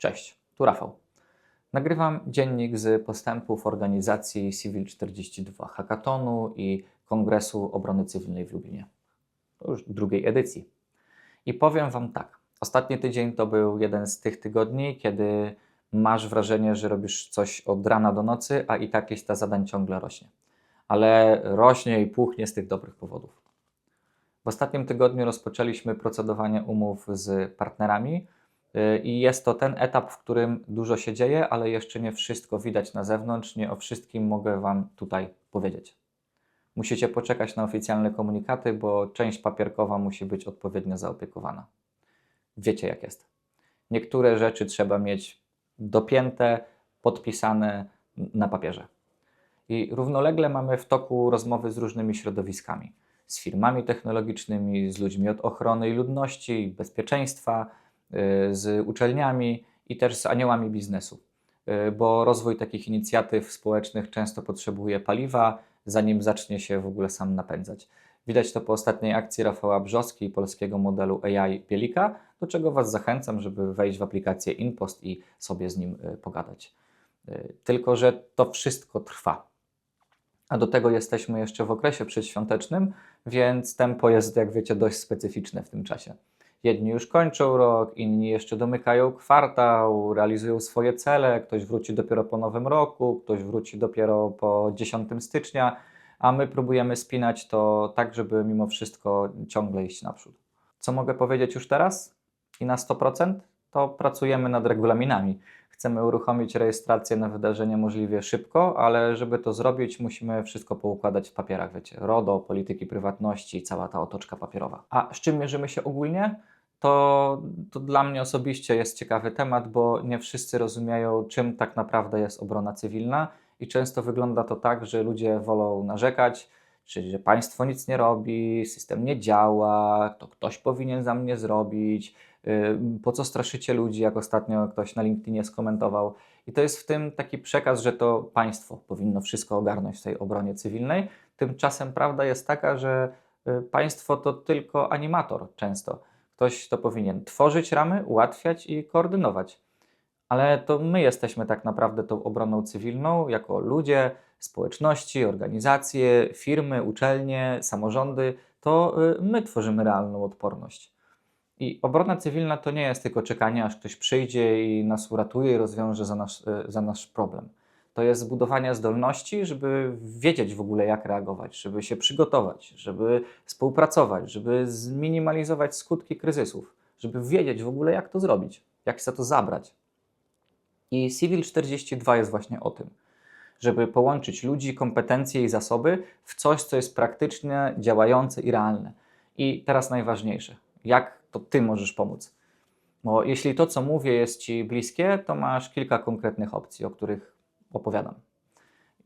Cześć, tu Rafał. Nagrywam dziennik z postępów organizacji Civil 42 Hackathonu i Kongresu Obrony Cywilnej w Lublinie. To już drugiej edycji. I powiem Wam tak. Ostatni tydzień to był jeden z tych tygodni, kiedy masz wrażenie, że robisz coś od rana do nocy, a i tak lista zadań ciągle rośnie. Ale rośnie i puchnie z tych dobrych powodów. W ostatnim tygodniu rozpoczęliśmy procedowanie umów z partnerami i jest to ten etap, w którym dużo się dzieje, ale jeszcze nie wszystko widać na zewnątrz. Nie o wszystkim mogę Wam tutaj powiedzieć. Musicie poczekać na oficjalne komunikaty, bo część papierkowa musi być odpowiednio zaopiekowana. Wiecie jak jest. Niektóre rzeczy trzeba mieć dopięte, podpisane na papierze. I równolegle mamy w toku rozmowy z różnymi środowiskami, z firmami technologicznymi, z ludźmi od ochrony i ludności, bezpieczeństwa, y, z uczelniami i też z aniołami biznesu. Y, Bo rozwój takich inicjatyw społecznych często potrzebuje paliwa, zanim zacznie się w ogóle sam napędzać. Widać to po ostatniej akcji Rafała Brzoski i polskiego modelu AI Bielika, do czego Was zachęcam, żeby wejść w aplikację InPost i sobie z nim y, pogadać. Y, Tylko, że to wszystko trwa. A do tego jesteśmy jeszcze w okresie przedświątecznym, więc tempo jest, jak wiecie, dość specyficzne w tym czasie. Jedni już kończą rok, inni jeszcze domykają kwartał, realizują swoje cele, ktoś wróci dopiero po nowym roku, ktoś wróci dopiero po 10 stycznia, a my próbujemy spinać to tak, żeby mimo wszystko ciągle iść naprzód. Co mogę powiedzieć już teraz i na 100%? To pracujemy nad regulaminami. Chcemy uruchomić rejestrację na wydarzenie możliwie szybko, ale żeby to zrobić, musimy wszystko poukładać w papierach, wiecie, RODO, polityki prywatności, cała ta otoczka papierowa. A z czym mierzymy się ogólnie? To, to dla mnie osobiście jest ciekawy temat, bo nie wszyscy rozumieją, czym tak naprawdę jest obrona cywilna i często wygląda to tak, że ludzie wolą narzekać, czyli że państwo nic nie robi, system nie działa, to ktoś powinien za mnie zrobić, yy, po co straszycie ludzi, jak ostatnio ktoś na LinkedInie skomentował. I to jest w tym taki przekaz, że to państwo powinno wszystko ogarnąć w tej obronie cywilnej. Tymczasem prawda jest taka, że y, państwo to tylko animator często. Ktoś to powinien tworzyć ramy, ułatwiać i koordynować. Ale to my jesteśmy tak naprawdę tą obroną cywilną, jako ludzie, społeczności, organizacje, firmy, uczelnie, samorządy. To y, my tworzymy realną odporność. I obrona cywilna to nie jest tylko czekanie, aż ktoś przyjdzie i nas uratuje i rozwiąże za nasz, y, za nasz problem. To jest zbudowanie zdolności, żeby wiedzieć w ogóle, jak reagować, żeby się przygotować, żeby współpracować, żeby zminimalizować skutki kryzysów, żeby wiedzieć w ogóle, jak to zrobić, jak się za to zabrać. I Civil 42 jest właśnie o tym, żeby połączyć ludzi, kompetencje i zasoby w coś, co jest praktyczne, działające i realne. I teraz najważniejsze, jak to Ty możesz pomóc? Bo jeśli to, co mówię, jest Ci bliskie, to masz kilka konkretnych opcji, o których opowiadam.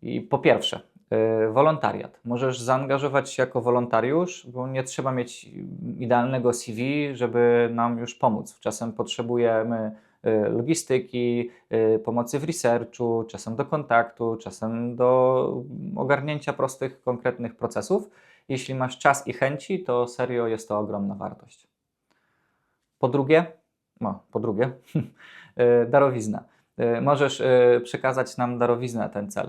I po pierwsze, yy, wolontariat. Możesz zaangażować się jako wolontariusz, bo nie trzeba mieć idealnego CV, żeby nam już pomóc. Czasem potrzebujemy y, logistyki, y, pomocy w researchu, czasem do kontaktu, czasem do ogarnięcia prostych, konkretnych procesów. Jeśli masz czas i chęci, to serio jest to ogromna wartość. Po drugie, no, po drugie, y, darowizna. Y, Możesz y, przekazać nam darowiznę na ten cel.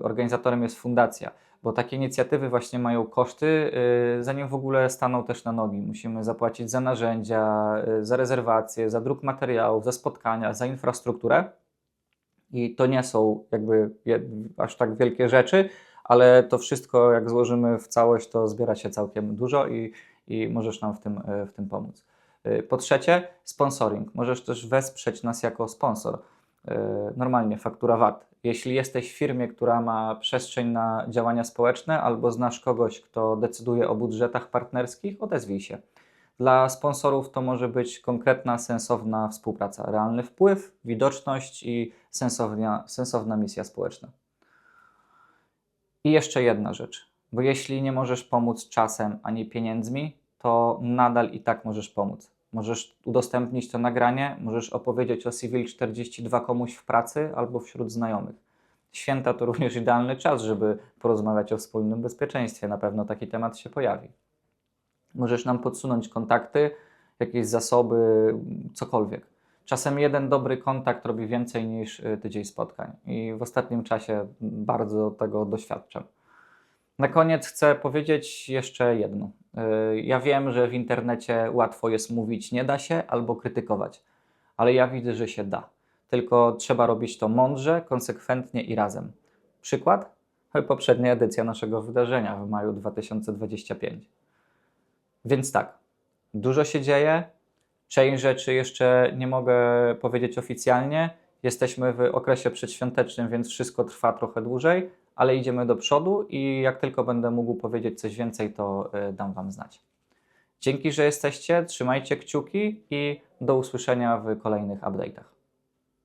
Y, Organizatorem jest fundacja, bo takie inicjatywy właśnie mają koszty, zanim w ogóle staną też na nogi. Musimy zapłacić za narzędzia, za rezerwacje, za druk materiałów, za spotkania, za infrastrukturę. I to nie są jakby aż tak wielkie rzeczy, ale to wszystko, jak złożymy w całość, to zbiera się całkiem dużo i, i możesz nam w tym, w tym pomóc. Po trzecie, sponsoring. Możesz też wesprzeć nas jako sponsor. Y, Normalnie faktura VAT. Jeśli jesteś w firmie, która ma przestrzeń na działania społeczne, albo znasz kogoś, kto decyduje o budżetach partnerskich, odezwij się. Dla sponsorów to może być konkretna, sensowna współpraca, realny wpływ, widoczność i sensowna, sensowna misja społeczna. I jeszcze jedna rzecz, bo jeśli nie możesz pomóc czasem ani pieniędzmi, to nadal i tak możesz pomóc. Możesz udostępnić to nagranie, możesz opowiedzieć o Civil 42 komuś w pracy albo wśród znajomych. Święta to również idealny czas, żeby porozmawiać o wspólnym bezpieczeństwie. Na pewno taki temat się pojawi. Możesz nam podsunąć kontakty, jakieś zasoby, cokolwiek. Czasem jeden dobry kontakt robi więcej niż y, tydzień spotkań i w ostatnim czasie bardzo tego doświadczam. Na koniec chcę powiedzieć jeszcze jedno. Y, Ja wiem, że w internecie łatwo jest mówić nie da się albo krytykować, ale ja widzę, że się da. Tylko trzeba robić to mądrze, konsekwentnie i razem. Przykład? Poprzednia edycja naszego wydarzenia w maju 2025. Więc tak, dużo się dzieje. Część rzeczy jeszcze nie mogę powiedzieć oficjalnie. Jesteśmy w okresie przedświątecznym, więc wszystko trwa trochę dłużej, ale idziemy do przodu i jak tylko będę mógł powiedzieć coś więcej, to y, dam Wam znać. Dzięki, że jesteście, trzymajcie kciuki i do usłyszenia w kolejnych updatech.